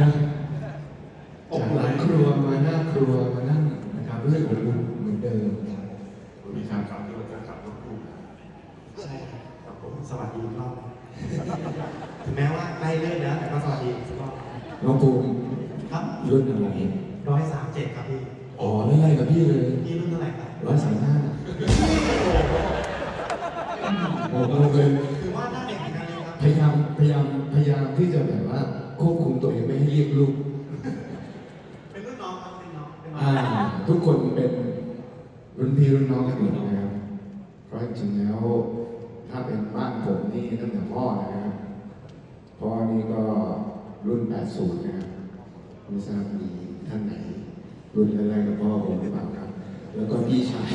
นะจากหลังครัวมาหน้าครัวมานั่งนะครับรู้สึกอบอุ่นเหมือนเดิมครับมีการกลับที่เราจะกลับรถตู้ใช่ครับครับผมสวัสดีอีกรอบถึงแม้ว่าใกล้เลิกแล้วแต่ก็สวัสดีอีกรอบน้องภูมิครับรุ่นอะไรร้อยสามเจ็ดครับพี่อ๋อเล่นอะไรกับพี่เลยพี่รุ่นเท่าไหร่ครับร้อยสามห้าโอ้โหเลยคือว่าหน้าเด็กเหมือนกันเลยครับพยายามพยายามพยายามที่จะแบบว่า ลูกเป็นรุ่นน้องครับเป็นน้องเป็นน้องอ่าทุกคนเป็นรุ่นพี่รุ่นน้องกันหมดนะครับ เพราะจริงๆแล้วถ้าเป็นบ้านผมนี่ตั้งแต่พ่อนะครับพ่อนี่ก็รุ่น 80 นะครับไม่ทราบมีท่านไหน รุ่นแรกๆกับพ่อผมหรือเปล่าครับ แล้วก็พี่ชาย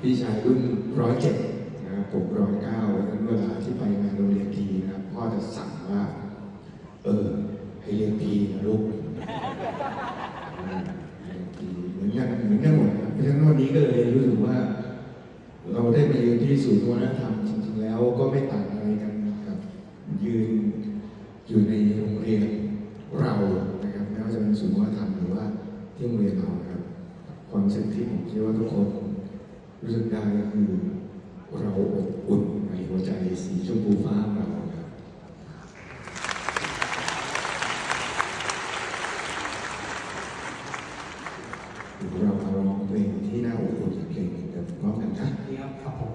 พี่ชายรุ่นร้อยเจ็ดนะครับผมร้อยเก้าแล้วเวลาที่ไปงานโรงเรียนทีนะครับพ่อจะสั่งว่า เออให้เรียนพีนะลูก เหมือนกันเหมือนกันหมดเพราะฉะนั้นวันนี้ก็เลยรู้สึกว่า เราได้มายืนที่ศูนย์วัฒนธรรมจริงๆแล้วก็ไม่ต่างอะไรกันกับยืนอยู่ในโรงเรียนเรานะครับไม่ว่าจะเป็นศูนย์วัฒนธรรมหรือว่าที่โรงเรียนเรานะครับ ความรู้สึกที่ผมคิดว่าทุกคนรู้สึกได้ก็คือเราอบอุ่นในหัวใจสีชมพูฟ้าของเรา ครับเรามาร้องเพลงที่น่าอบอุ่นอีกเพลงหนึ่งกันพร้อมกันนะนี่ครับครับผม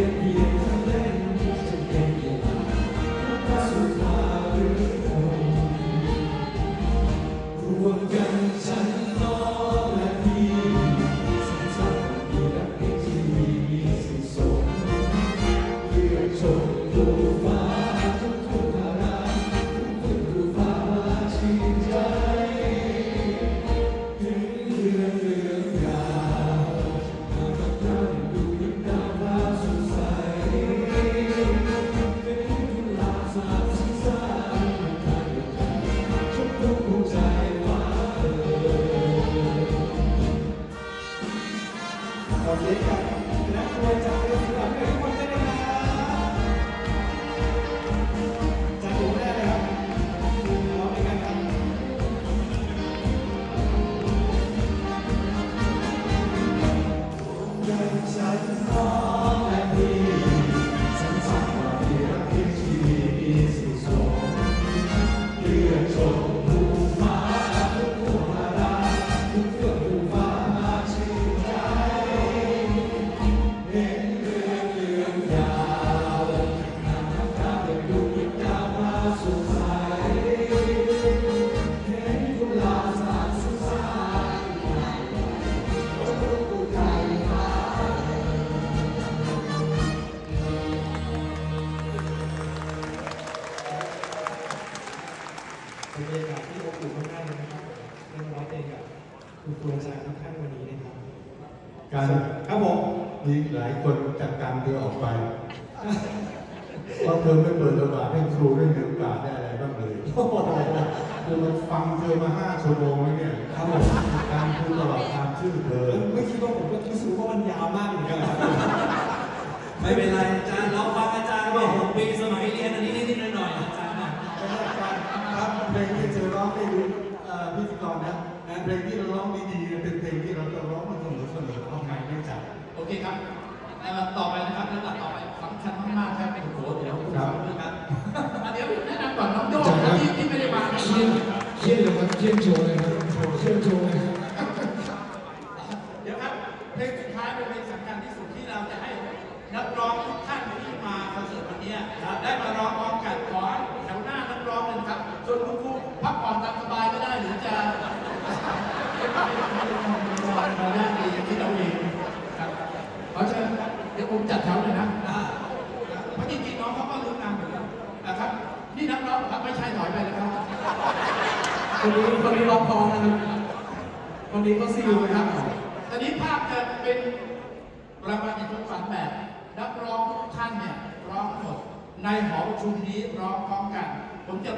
ข เป็นบรรยากาศที่อบอุ่นมากๆเลยนะครับเรื่องร้องเพลงกับคุณครูอาจารย์ทุกท่านวันนี้นะครับ การครับผมมีหลายคนจัดการเธอออกไปเพราะเธอไม่เปิดโอกาสให้ครูได้มีโอกาสได้อะไรบ้างเลยโอ้โหคือมันฟังเธอมาห้าชั่วโมงแล้วเนี่ยครับผมการพูดตลอดตามชื่อเธอไม่คิดว่าผมก็รู้สึกว่ามันยาวมากเหมือนกันนะครับไม่เป็นไร เพลงที่เธอร้องให้ดูเอ่อพิธีกรนะเพลงที่เราร้องดีๆเป็นเพลงที่เราจะร้องมาเสมอเสมอเอาไงไม่จับโอเคครับเอ่อต่อไปนะครับลำดับต่อไปสำคัญมากๆครับโอ้โหเดี๋ยวคุณครับผู้ชมครับอะเดี๋ยวแนะนำก่อนน้องโยกที่ที่ไม่ได้มาในเชี่เชียยนเชี่ยนเลยครับเชี่ยนโชว์เลยครับเชี่ยนโชว์เลยครับเดี๋ยวครับเพลงสุดท้ายเป็นเพลงสำคัญที่สุดที่เราจะให้นักร้องทุกท่านที่มาคอนเสิร์ตวันนี้ได้มาร้องพร้อมกันขอแถวหน้านักร้องเลยนะครับส่วนคุณครูพักผ่อนตามสบายก็ได้หรือจะ มาได้ดีอย่างที่เราเองครับขอเชิญครับเดี๋ยวผมจัดแถวหน่อยนะน้องเขาก็รู้งานเหมือนกันนะครับ นี่นักร้องเหรอครับไม่ใช่ถอยไปแล้วครับคนนี้คนนี้ร้องพอนะครับคนนี้ก็ซิลดูนะนะคครัรับบตอนนี้ภาพจะเป็นรางวัลในทุกฝันแบบนักร้องทุกท่านเนี่ยร้องหมดในหอประชุมนี้ร้องพร้อมกันผมจะ